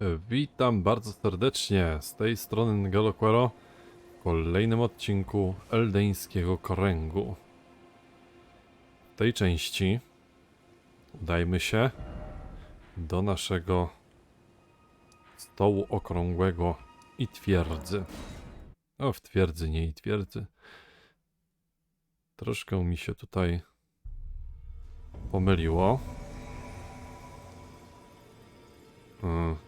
Witam bardzo serdecznie z tej strony Galoquero w kolejnym odcinku Eldeńskiego Kręgu. W tej części udajmy się do naszego stołu okrągłego i twierdzy. O, w twierdzy, nie i twierdzy. Troszkę mi się tutaj pomyliło. Hmm.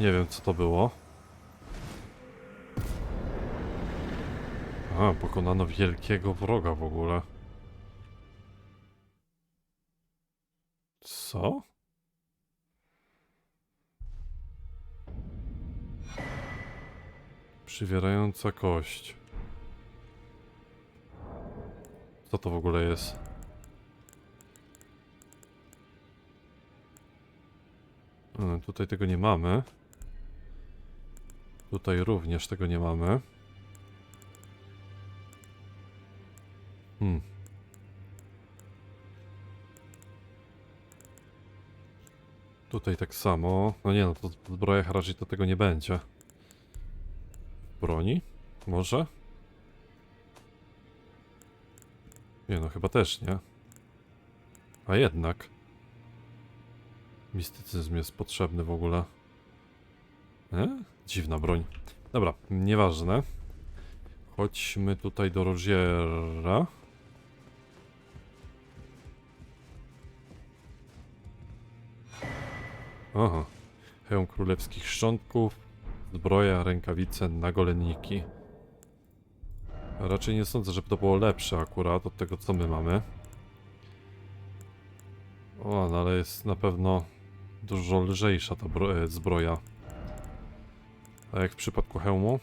Nie wiem, co to było. A, pokonano wielkiego wroga w ogóle. Co? Przywierająca kość. Co to w ogóle jest? E, Tutaj tego nie mamy. Tutaj również tego nie mamy. Hmm. Tutaj tak samo. No nie no, to w zbrojach raczej to tego nie będzie. Broni? Może? Nie no, chyba też nie. A jednak. Mistycyzm jest potrzebny w ogóle. E? Dziwna broń. Dobra, nieważne. Chodźmy tutaj do Rogiera. Aha. Hełm królewskich szczątków, zbroja, rękawice, nagolenniki. Raczej nie sądzę, żeby to było lepsze akurat od tego, co my mamy. O, no ale jest na pewno dużo lżejsza ta e, zbroja. A jak w przypadku hełmu?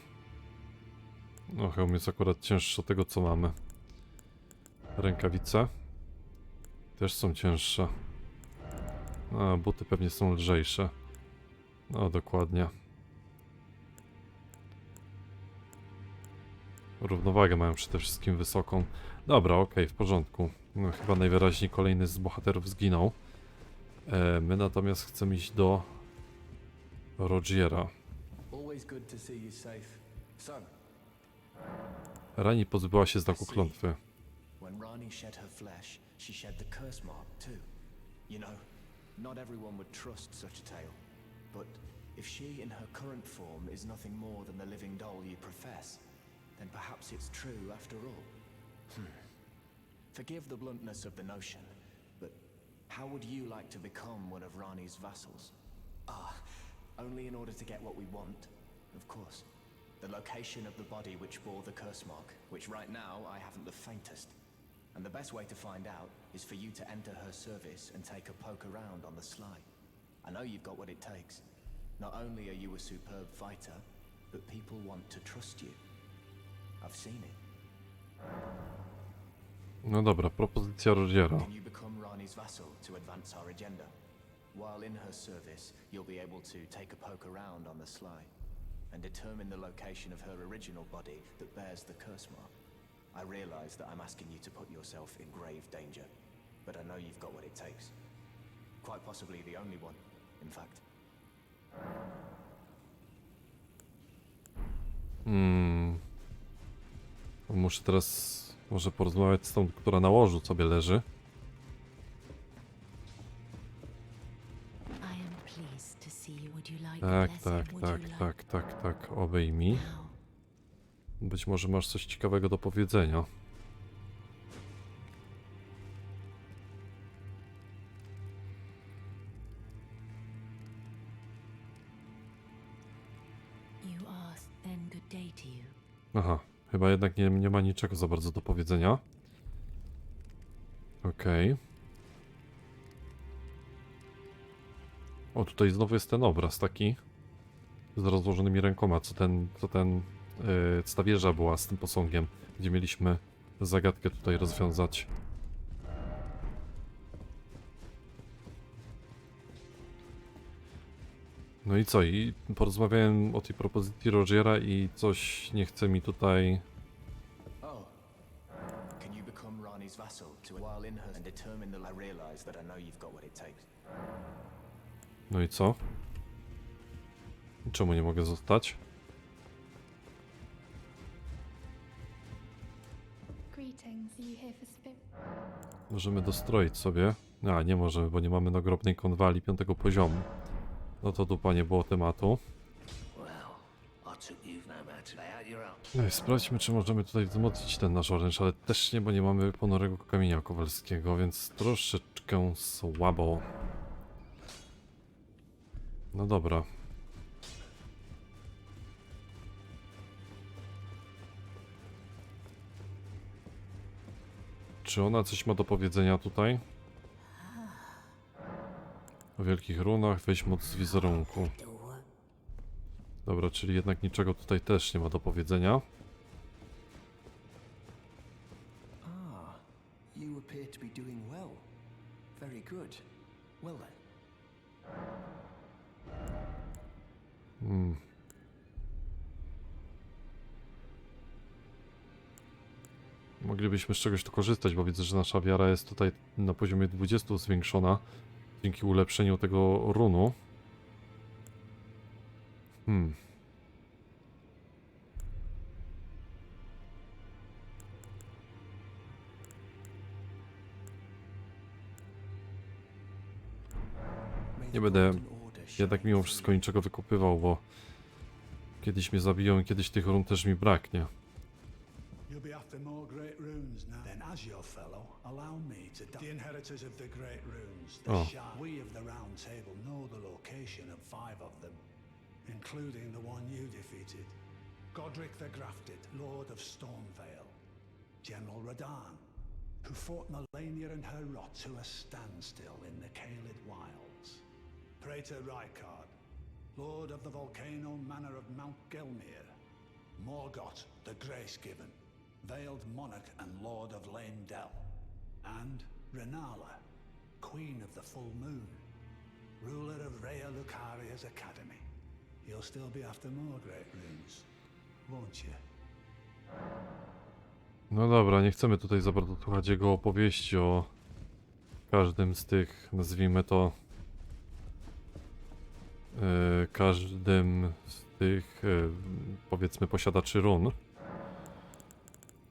No, hełm jest akurat cięższy od tego, co mamy. Rękawice też są cięższe. A, buty pewnie są lżejsze. No, dokładnie. Równowagę mają przede wszystkim wysoką. Dobra, okej, w porządku. No, chyba najwyraźniej kolejny z bohaterów zginął. E, my natomiast chcemy iść do Rogiera. Always good to see you safe. Son, Rani pozbyła się znaku klątwy. when Rani shed her flesh, she shed the curse mark too. You know, not everyone would trust such a tale. But if she in her current form is nothing more than the living doll you profess, then perhaps it's true after all. Hmm. Forgive the bluntness of the notion, but how would you like to become one of Rani's vassals? Ah, only in order to get what we want, of course. The location of the body which bore the curse mark, which right now I haven't the faintest. And the best way to find out is for you to enter her service and take a poke around on the sly. I know you've got what it takes. Not only are you a superb fighter, but people want to trust you. I've seen it. No dobra, propozycja Rogiera. Can you become Rani's vassal to advance our agenda? While in her service, you'll be able to take a poke around on the sly and determine the location of her original body that bears the curse mark. I realize that I'm asking you to put yourself in grave danger, but I know you've got what it takes. Quite possibly the only one, in fact. Hmm. Muszę teraz może porozmawiać z tą, która na łożu sobie leży. Tak, tak, blessing? Would tak, you tak, tak, tak. Obejmij. Być może masz coś ciekawego do powiedzenia. Aha, chyba jednak nie, nie ma niczego za bardzo do powiedzenia. Okej. O, tutaj znowu jest ten obraz taki z rozłożonymi rękoma, co ten, co ten yy, była z tym posągiem, gdzie mieliśmy zagadkę tutaj rozwiązać. No i co? I porozmawiałem o tej propozycji Rogera i coś nie chce mi tutaj... Oh. Rani's vassal to? No i co? Czemu nie mogę zostać? Możemy dostroić sobie. A, nie możemy, bo nie mamy nagrobnej konwali piątego poziomu. No to dupa nie było tematu. No. No i sprawdźmy, czy możemy tutaj wzmocnić ten nasz oręż, ale też nie, bo nie mamy ponorego kamienia kowalskiego, więc troszeczkę słabo. No dobra. Czy ona coś ma do powiedzenia tutaj? O wielkich runach, weź moc z wizerunku. Dobra, czyli jednak niczego tutaj też nie ma do powiedzenia. Ah. Very good. Well then, Hmm. Moglibyśmy z czegoś tu korzystać, bo widzę, że nasza wiara jest tutaj na poziomie 20 zwiększona dzięki ulepszeniu tego runu. Hmm. Nie będę jednak mimo wszystko niczego wykupywał, bo kiedyś mnie zabiją i kiedyś tych run też mi braknie. You'll be after more great runes now. Then, as your fellow, allow me to di- the inheritors of the great runes. The Oh. Shire. We of the Round Table know the location of five of them, including the one you defeated. Godric the Grafted, Lord of Stormvale. General Radan, who fought Melania and her rot to a standstill in the Caelid Wilds. Praetor Rykard, Lord of the volcano manor of Mount Gelmir. Morgoth, the Grace Given, Veiled Monarch and Lord of. And Renala, Queen of the Full Moon, ruler of Rhea Lucaria's Academy. You'll still be after more great runes, won't you? No dobra, nie chcemy tutaj za bardzo słuchać jego opowieści o każdym z tych, nazwijmy to, każdym z tych, e, powiedzmy, posiadaczy run.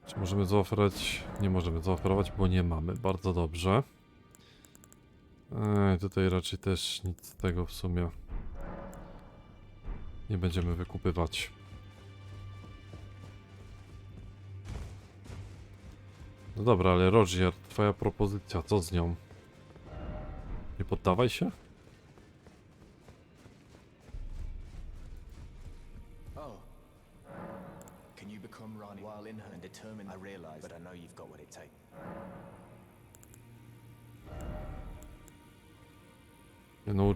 Czy możemy zaoferować? Nie możemy zaoferować, bo nie mamy. Bardzo dobrze. E, tutaj raczej też nic z tego w sumie nie będziemy wykupywać. No dobra, ale Roger, twoja propozycja, co z nią? Nie poddawaj się?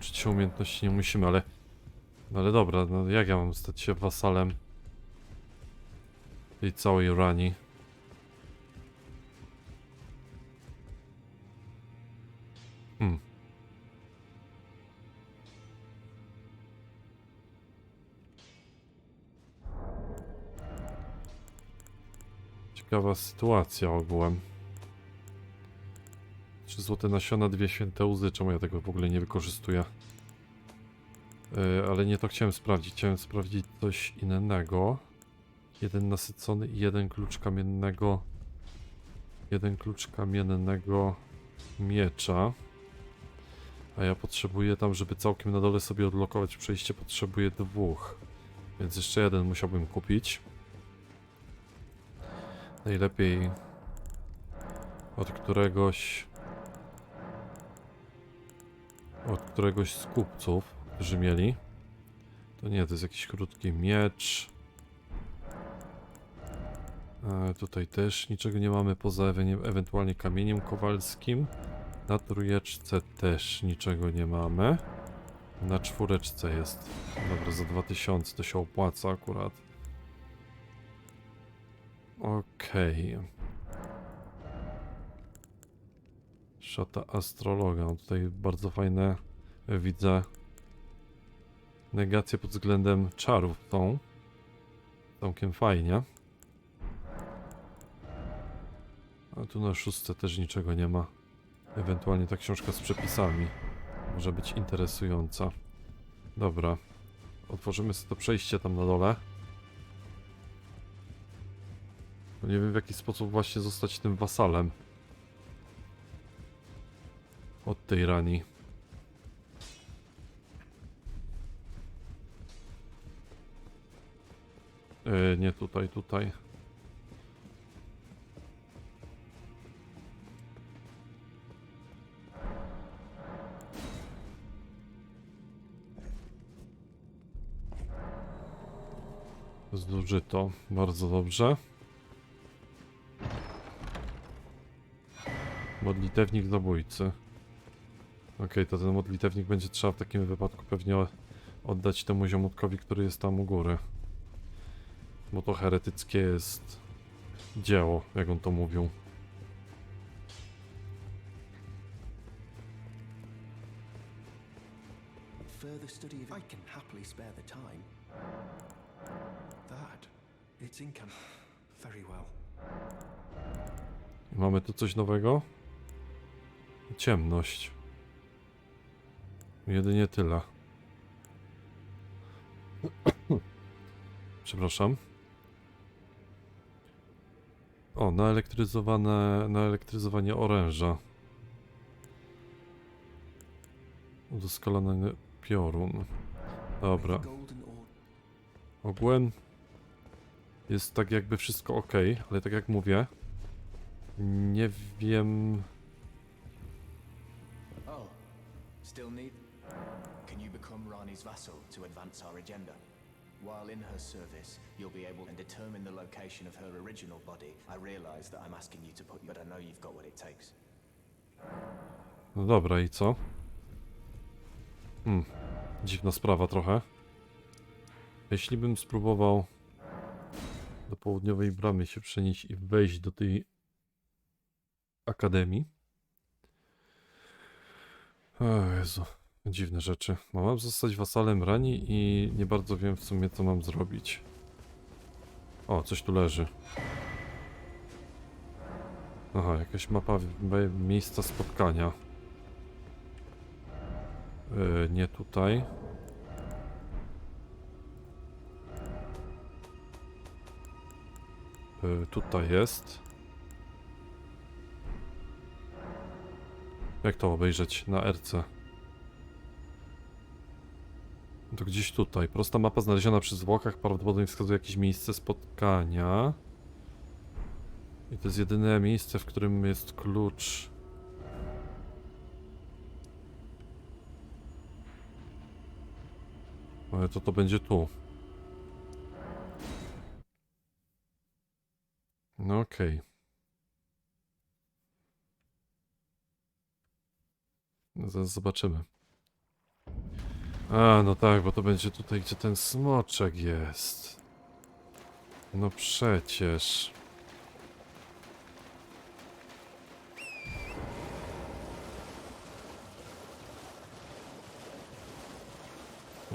Nie, Nauczyć się umiejętności nie musimy, ale... No ale dobra, no jak ja mam stać się wasalem tej całej rani? Hmm. Ciekawa sytuacja ogółem. Trzy złote nasiona, dwie święte łzy. Czemu ja tego w ogóle nie wykorzystuję? Yy, ale nie to chciałem sprawdzić. Chciałem sprawdzić coś innego. Jeden nasycony i jeden klucz kamiennego. Jeden klucz kamiennego miecza. A ja potrzebuję tam, żeby całkiem na dole sobie odlokować przejście, potrzebuję dwóch. Więc jeszcze jeden musiałbym kupić. Najlepiej od któregoś od któregoś z kupców, którzy mieli. To nie, to jest jakiś krótki miecz. E, tutaj też niczego nie mamy poza ewe- ewentualnie kamieniem kowalskim. Na trójeczce też niczego nie mamy. Na czwóreczce jest. Dobra, za 2000 to się opłaca akurat. Okej. Szata astrologa. No Tutaj bardzo fajne e, widzę Negacje pod względem czarów są całkiem fajnie. A tu na szóstce też niczego nie ma. Ewentualnie ta książka z przepisami może być interesująca. Dobra. Otworzymy sobie to przejście tam na dole. Nie wiem w jaki sposób właśnie zostać tym wasalem. Od tej rani. Yy, nie tutaj, tutaj. Zużyto. Bardzo dobrze. Modlitewnik zabójcy. Okej, to ten modlitewnik będzie trzeba w takim wypadku pewnie oddać temu ziomutkowi, który jest tam u góry. Bo to heretyckie jest dzieło, jak on to mówił. Further study of I can happily spare the time. That. It's income. Very well. I mamy tu coś nowego? Ciemność. Jedynie tyle. Przepraszam. O, naelektryzowane, naelektryzowanie oręża. Udoskonalony piorun. Dobra. Ogółem jest tak jakby wszystko ok, ale tak jak mówię, nie wiem. Rani's vassal to advance our agenda? While in her service, you'll be able to determine the location of her original body. I realize that I'm asking you to put, but I know you've got what it takes. No dobra, i co? Hmm, dziwna sprawa trochę. Jeśli bym spróbował do południowej bramy się przenieść i wejść do tej akademii. O Jezu, dziwne rzeczy. Mam zostać wasalem rani i nie bardzo wiem w sumie co mam zrobić. O, coś tu leży. Aha, jakaś mapa miejsca spotkania. Yy, nie tutaj. Yy, tutaj jest. Jak to obejrzeć na RC? To gdzieś tutaj. Prosta mapa znaleziona przy zwłokach prawdopodobnie wskazuje jakieś miejsce spotkania. I to jest jedyne miejsce, w którym jest klucz. Ale to to będzie tu. No okej. No Zaraz zobaczymy. A, no tak, bo to będzie tutaj, gdzie ten smoczek jest. No przecież.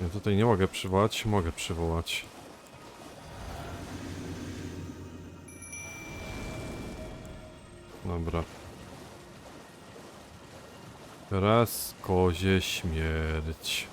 Ja tutaj nie mogę przywołać, mogę przywołać. Dobra. Raz kozie śmierć.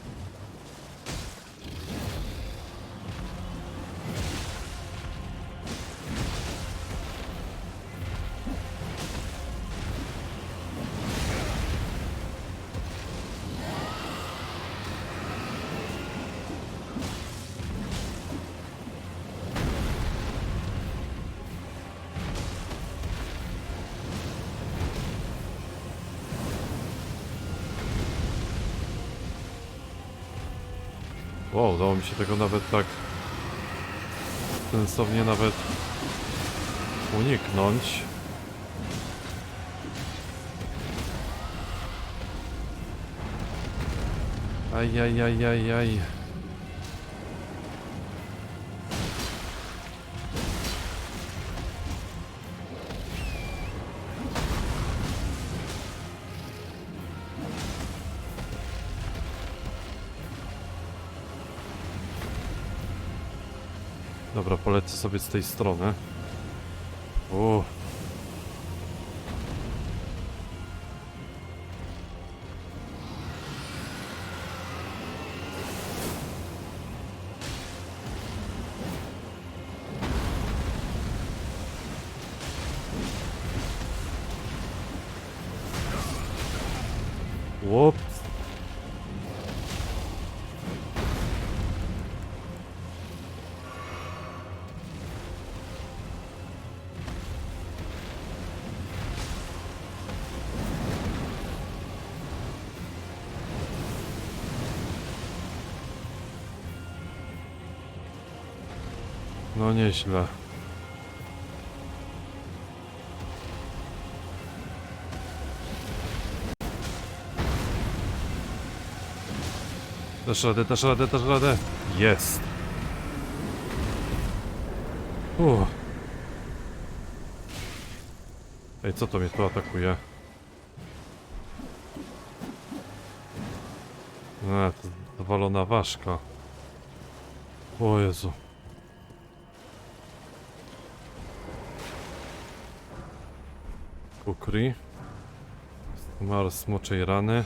Wow, udało mi się tego nawet tak sensownie nawet uniknąć. Ajajajajaj. Dobra, polecę sobie z tej strony. O. No nieźle. Dasz radę, dasz radę, dasz radę. Jest. Uff. Ej, co to mnie tu atakuje? A, to zawalona ważka. O Jezu. Kukri. Mar smoczej rany.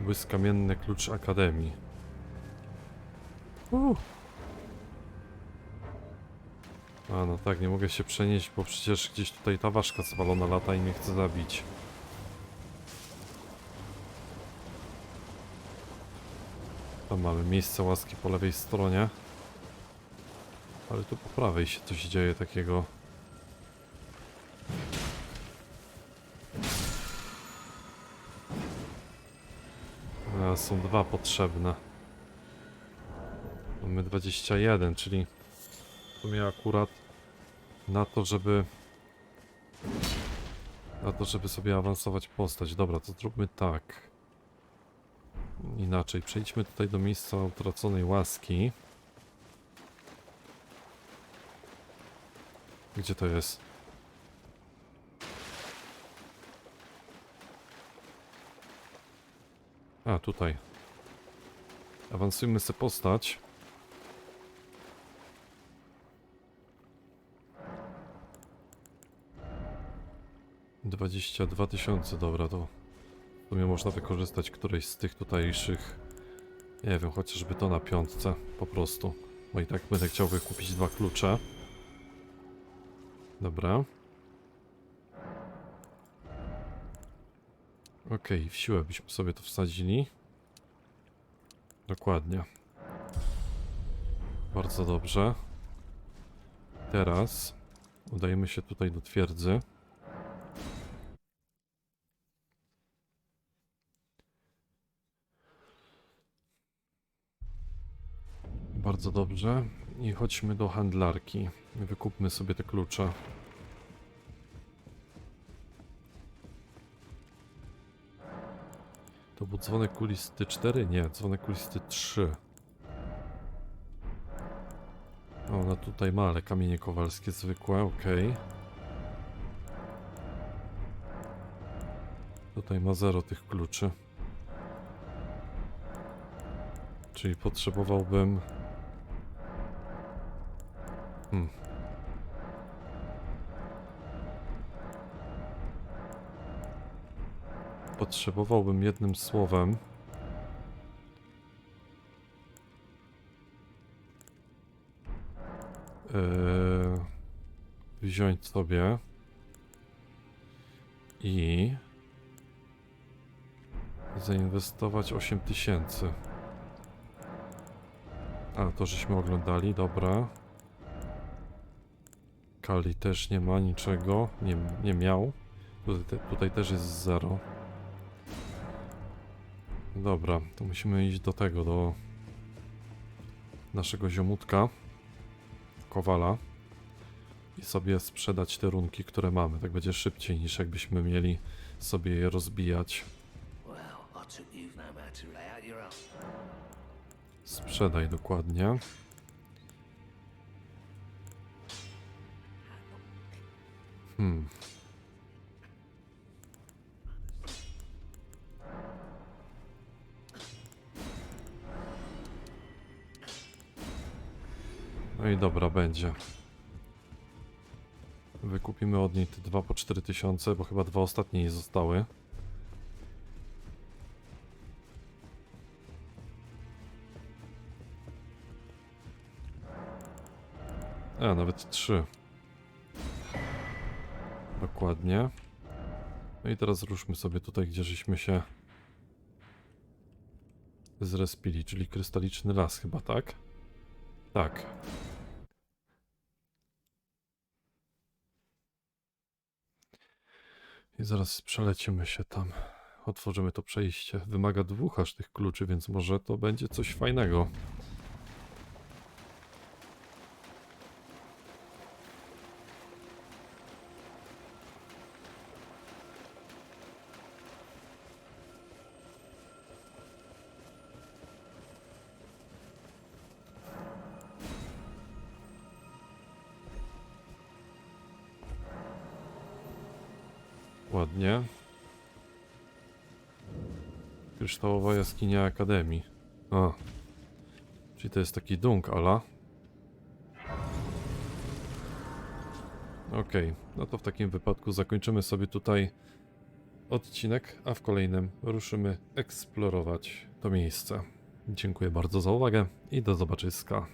Błyskamienny klucz Akademii. Uh. A no tak, nie mogę się przenieść, bo przecież gdzieś tutaj ta ważka zwalona lata i mnie chce zabić. Tam mamy miejsce łaski po lewej stronie. Ale tu po prawej się coś dzieje takiego. Są dwa potrzebne. Mamy 21, czyli w sumie akurat na to, żeby na to, żeby sobie awansować postać. Dobra, to zróbmy tak. Inaczej, przejdźmy tutaj do miejsca utraconej łaski. Gdzie to jest? A, tutaj. Awansujmy sobie postać. Dwadzieścia dwa tysiące, dobra, to w sumie można wykorzystać któreś z tych tutejszych. Nie wiem, chociażby to na piątce, po prostu. Bo i tak będę chciał wykupić dwa klucze. Dobra. Okej, w siłę byśmy sobie to wsadzili. Dokładnie. Bardzo dobrze. Teraz udajemy się tutaj do twierdzy. Bardzo dobrze. I chodźmy do handlarki. Wykupmy sobie te klucze. To był dzwonek kulisty 4? Nie, dzwonek kulisty 3. O, Ona tutaj ma, ale kamienie kowalskie zwykłe, okej. Tutaj ma zero tych kluczy. Czyli potrzebowałbym... Hmm. Potrzebowałbym jednym słowem. Yy, wziąć sobie i zainwestować 8000. A, to żeśmy oglądali, dobra. Kali też nie ma niczego, nie, nie miał. Tutaj, tutaj też jest zero. Dobra, to musimy iść do tego, do naszego ziomutka, kowala i sobie sprzedać te runki, które mamy. Tak będzie szybciej niż jakbyśmy mieli sobie je rozbijać. Sprzedaj dokładnie. Hmm. I dobra, będzie. Wykupimy od niej te dwa po 4000, bo chyba dwa ostatnie jej zostały. A, nawet trzy. Dokładnie. No i teraz ruszmy sobie tutaj, gdzie żeśmy się zrespili, czyli krystaliczny las chyba, tak? Tak. I zaraz przelecimy się tam. Otworzymy to przejście. Wymaga dwóch aż tych kluczy, więc może to będzie coś fajnego. Ładnie. Kryształowa jaskinia Akademii. A. Czyli to jest taki dunk, ala. Okej, no to w takim wypadku zakończymy sobie tutaj odcinek, a w kolejnym ruszymy eksplorować to miejsce. Dziękuję bardzo za uwagę i do zobaczyska.